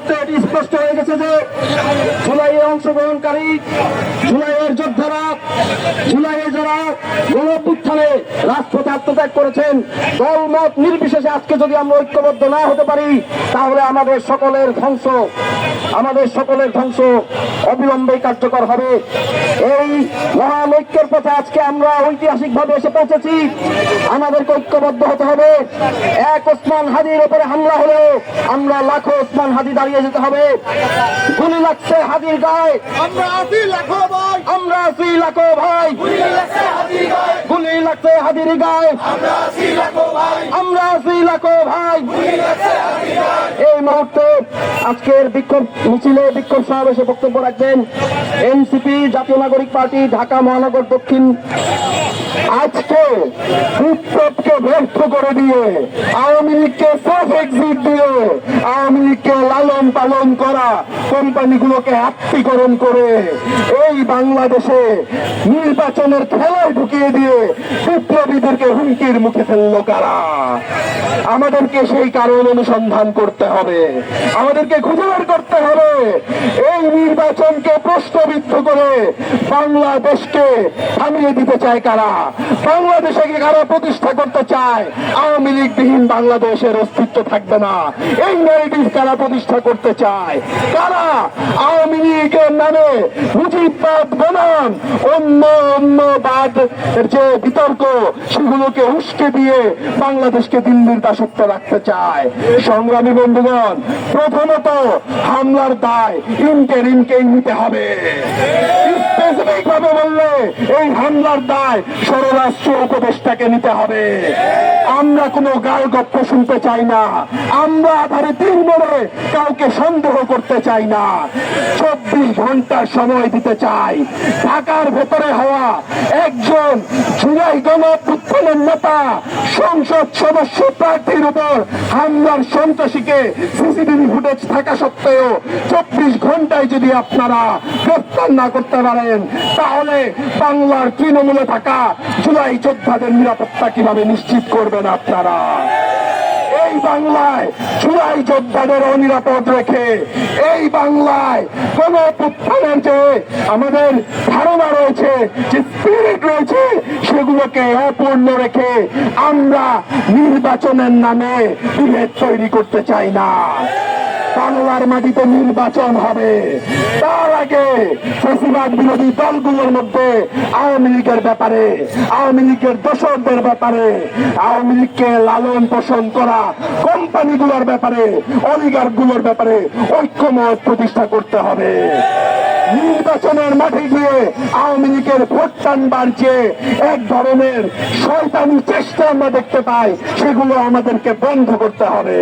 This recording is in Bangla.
মুহূর্তে এটি স্পষ্ট হয়ে গেছে যে জুলাইয়ে অংশগ্রহণকারী ঐক্যবদ্ধ ধ্বংস, আমাদের সকলের ধ্বংস কার্যকর হবে। এই মহান ঐক্যের পথে আজকে আমরা ঐতিহাসিকভাবে এসে পৌঁছেছি। আমাদেরকে ঐক্যবদ্ধ হতে হবে। এক ওসমান হাদির উপরে হামলা হলেও আমরা লাখো ওসমান হাদি দাঁড়িয়ে যেতে হবে। গুলি লাগছে হাদির গায়ে আমরা লাখো আমরা আছি লাখো ভাই। গুলি লাগছে হাদির গায়ে। আমরা আছি লাখো ভাই। এই মুহূর্তে আজকের বিক্ষোভ মিছিলে বিক্ষোভ সমাবেশে বক্তব্য রাখবেন এনসিপি জাতীয় নাগরিক পার্টি, ঢাকা মহানগর দক্ষিণ আজকে উৎসবকে ব্যর্থ করে দিয়ে আওয়ামী লীগকে সেফ এক্সিট দিয়ে আওয়ামী লীগকে লালন পালন করা কোম্পানিগুলোকে আত্মীকরণ করে এই বাংলাদেশে নির্বাচনের খেলায় ঢুকিয়ে দিয়ে বিপ্লবীদেরকে হুমকির মুখে ফেলল কারা? আমাদেরকে সেই কারণ অনুসন্ধান করতে হবে। আমাদেরকে খুঁজে বের করতে হবে। এই নির্বাচনকে প্রশ্নবিদ্ধ করে বাংলাদেশকে থামিয়ে দিতে চায় কারা? বাংলাদেশে কারা প্রতিষ্ঠা করতে চায়? আওয়ামী লীগবিহীন বাংলাদেশের অস্তিত্ব থাকবে না। এই ন্যারেটিভ কারা প্রতিষ্ঠা করতে চায়? কারা? আওয়ামী লীগের নামে মুজিববাদ বনাম, অন্য অন্য বাদ যে বিতর্ক, সেগুলোকে উস্কে দিয়ে বাংলাদেশকে দিল্লির দাসত্ব রাখতে চায়। সংগ্রামী বন্ধুগণ, প্রথমত হামলার দায় ইন্টারিমকেই নিতে হবে। ভাবে বললে, এই হামলার দায় স্বরাষ্ট্র উপদেষ্টাকে নিতে হবে। আমরা কোনো গাল গপ্প শুনতে চাই না। আমরা আধারে তিন মনে কাউকে সন্দেহ করতে চাই না। চব্বিশ ঘণ্টার সময় দিতে চাই। ঢাকার ভেতরে হওয়া একজন জুলাই গণপুত্রের নেতা, সংসদ সদস্য প্রার্থীর উপর হামলার সন্ত্রাসীকে সিসিটিভি ফুটেজ থাকা সত্ত্বেও চব্বিশ ঘন্টায় যদি আপনারা গ্রেফতার না করতে পারেন, তাহলে বাংলার তৃণমূলে থাকা জুলাই যোদ্ধাদের নিরাপত্তা কীভাবে নিশ্চিত করবেন আপনারা? এই বাংলায় চূড়াই যোদ্ধাদের অনিরাপদ রেখে, এই বাংলায় কোন উত্থানের যে আমাদের ধারণা রয়েছে, যে স্পিরিট রয়েছে, সেগুলোকে অপূর্ণ রেখে আমরা নির্বাচনের নামে বিভেদ তৈরি করতে চাই না। বাংলার মাটিতে নির্বাচন হবে। তার আগে ফেসিবাদ বিরোধী দলগুলোর মধ্যে আওয়ামী লীগের ব্যাপারে, আওয়ামী লীগের দোষকদের ব্যাপারে, আওয়ামী লীগকে লালন পোষণ করা কোম্পানিগুলোর ব্যাপারে অলিগারগুলোর ব্যাপারে ঐক্যমত প্রতিষ্ঠা করতে হবে। নির্বাচনের মাঠে গিয়ে আওয়ামী লীগের ভোট টানবার যে এক ধরনের শয়তানি চেষ্টা আমরা দেখতে পাই, সেগুলো আমাদেরকে বন্ধ করতে হবে।